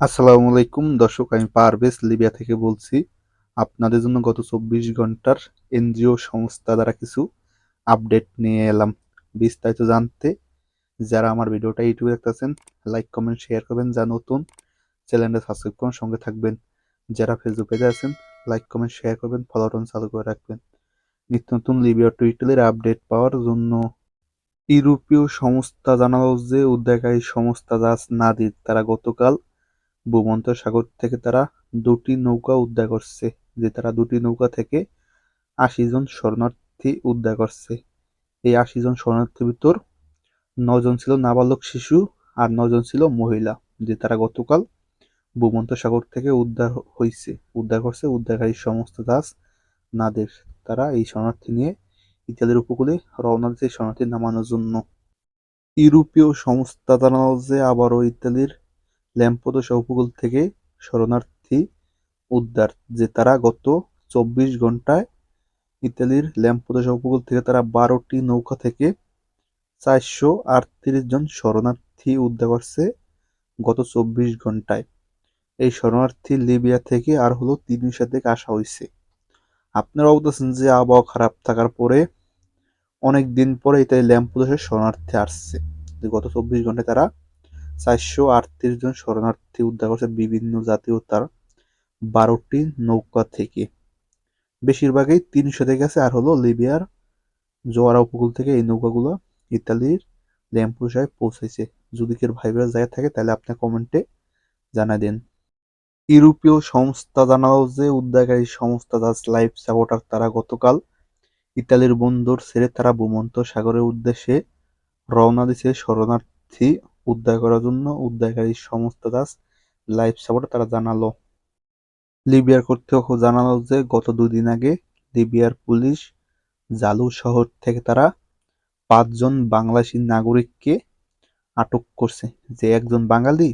আসসালামু আলাইকুম। দর্শক, আমি পারভেজ লিবিয়া থেকে বলছি, আপনাদের জন্য গত চব্বিশ ঘণ্টার এনজিও সংস্থা দ্বারা কিছু আপডেট নিয়ে এলাম। বিস্তারিত জানতে যারা আমার ভিডিওটা ইউটিউবে দেখতেছেন, লাইক, কমেন্ট, শেয়ার করবেন। যা নতুন, চ্যানেলটা সাবস্ক্রাইব করুন, সঙ্গে থাকবেন। যারা ফেসবুক আছেন, লাইক, কমেন্ট, শেয়ার করবেন, ফলো বাটন চালু করে রাখবেন। নিত্য নতুন লিবিয়া টুইটারের আপডেট পাওয়ার জন্য ইউরোপীয় সংস্থা জানালো যে, উদ্ধারকারী সংস্থা জাহাজ নাদির তারা গতকাল ভূমধ্যসাগর থেকে তারা দুটি নৌকা উদ্ধার করছে, যে তারা দুটি নৌকা থেকে আশি জন শরণার্থী উদ্ধার করছে। এই আশি জন শরণার্থীর ভিতর নজন ছিল নাবালক শিশু আর নজন ছিল মহিলা, যে তারা গতকাল ভূমধ্যসাগর থেকে উদ্ধার হয়েছে উদ্ধার করছে, উদ্ধারকারী সমস্ত দাস নাদের। তারা এই শরণার্থী নিয়ে ইতালির উপকূলে রওনা দিচ্ছে শরণার্থী নামানোর জন্য। ইউরোপীয় সংস্থা যে আবারও ইতালির ল্যাম্পোদোসা উপকূল থেকে শরণার্থী উদ্ধার, যে তারা গত চব্বিশ ঘন্টায় ইতালির ল্যাম্পোদোসা উপকূল থেকে তারা বারোটি নৌকা থেকে চারশো আটত্রিশ জন শরণার্থী উদ্ধার করছে গত চব্বিশ ঘন্টায় এই শরণার্থী লিবিয়া থেকে আর হলো তিনশো থেকে আসা হয়েছে। আপনারা বলতেছেন যে আবহাওয়া খারাপ থাকার পরে অনেক দিন পরে ইতালি ল্যাম্পোদোসের শরণার্থী আসছে। গত চব্বিশ ঘন্টায় তারা চারশো আটত্রিশ জন শরণার্থী উদ্ধার করছে বিভিন্ন জাতীয়তার বারোটি নৌকা থেকে। বেশিরভাগই তিনশো থেকে আছে। আর হলো লিবিয়ার জোয়ারা উপকূল থেকে এই নৌকাগুলো ইতালির ল্যাম্পুসায় পৌঁছেছে। যদি কেউ ভাইবার জায়গা থাকে, তাহলে আপনি কমেন্টে জানা দেন। ইউরোপীয় সংস্থা জানালো যে, উদ্ধারকারী সংস্থা জাজ লাইফ সাপোর্টার, তারা গতকাল ইতালির বন্দর ছেড়ে তারা ভূমন্ত সাগরের উদ্দেশ্যে রওনা দিছে শরণার্থী উদ্ধার করার জন্য উদ্ধারকারী সমস্ত দাস লাইফ সাপোর্ট তারা জানালো। লিবিয়ার কর্তৃপক্ষ জানালো যে, গত দুদিন আগে লিবিয়ার পুলিশ জালু শহর থেকে তারা পাঁচজন বাংলাদেশি নাগরিককে আটক করছে। যে একজন বাঙালি,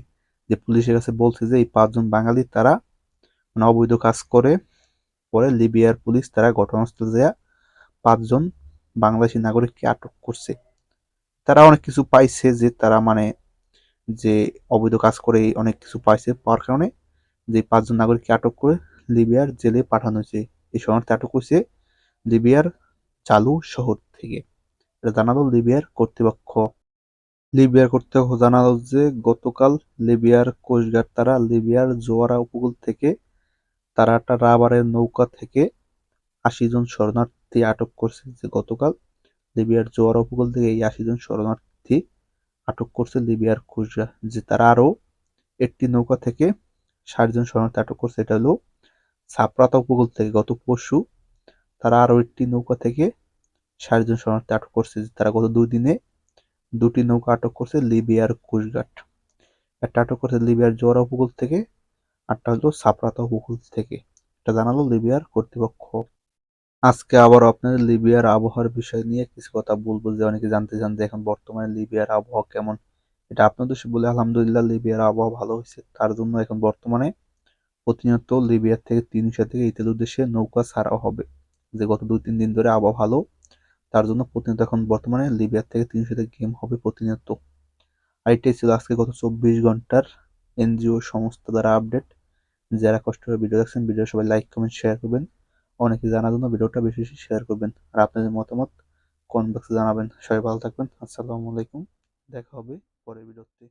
যে পুলিশের কাছে বলছে যে, এই পাঁচজন বাঙালি তারা মানে অবৈধ কাজ করে, পরে লিবিয়ার পুলিশ তারা ঘটনাস্থলে যায় পাঁচজন বাংলাদেশি নাগরিককে আটক করছে। তারা অনেক কিছু পাইছে যে তারা মানে যে অবৈধ কাজ করে অনেক কিছু পাইছে পাওয়ার কারণে যে পাঁচজন নাগরিককে আটক করে লিবিয়ার জেলে পাঠানো হয়েছে। এই শরণার্থী আটক হয়েছে লিবিয়ার চালু শহর থেকে। এটা জানালো লিবিয়ার কর্তৃপক্ষ। লিবিয়ার কর্তৃপক্ষ জানালো যে গতকাল লিবিয়ার কোস্টগার্ড তারা লিবিয়ার জোয়ারা উপকূল থেকে তারা একটা রাবারের নৌকা থেকে আশি জন শরণার্থী আটক করছে যে গতকাল লিবিয়ার জোয়ারা উপকূল থেকে এই আশি জন শরণার্থী আটক করছে লিবিয়ার খুচরা যে তারা আরও একটি নৌকা থেকে ষাট জন শরণার্থী আটক করছে। এটা হলো সাপরাতা উপকূল থেকে গত পরশু তারা আরও একটি নৌকা থেকে ষাট জন শরণার্থী আটক করছে তারা গত দুই দিনে দুটি নৌকা আটক করছে লিবিয়ার কুচঘাট একটা আটক করছে লিবিয়ার জোয়ারা উপকূল থেকে আরটা হলো সাপরাতা উপকূল থেকে। এটা জানালো লিবিয়ার কর্তৃপক্ষ। আজকে আবার আপনাদের লিবিয়ার আবহাওয়ার বিষয় নিয়ে কিছু কথা বলব, যে অনেকে জানতে চান যে এখন বর্তমানে লিবিয়ার আবহাওয়া কেমন। এটা আপনাদের বলে আলহামদুলিল্লাহ লিবিয়ার আবহাওয়া ভালো হয়েছে। তার জন্য এখন বর্তমানে প্রতিনিয়ত লিবিয়ার থেকে তিনশো থেকে ইতালির উদ্দেশ্যে নৌকা ছাড়া হবে, যে গত দুই তিন দিন ধরে আবহাওয়া ভালো। তার জন্য প্রতিনিয়ত এখন বর্তমানে লিবিয়ার থেকে তিনশো থেকে গেম হবে প্রতিনিয়ত। আর এটাই ছিল আজকে গত চব্বিশ ঘণ্টার এনজিও সংস্থা দ্বারা আপডেট। যারা কষ্ট করে ভিডিও দেখছেন ভিডিও সবাই লাইক কমেন্ট শেয়ার করবেন। অনেকে জানার জন্য ভিডিওটা বেশি বেশি শেয়ার করবেন। আর আপনাদের মতামত কমেন্ট বক্সে জানাবেন। সবাই ভালো থাকবেন। আসসালামু আলাইকুম। দেখা হবে পরের ভিডিওতে।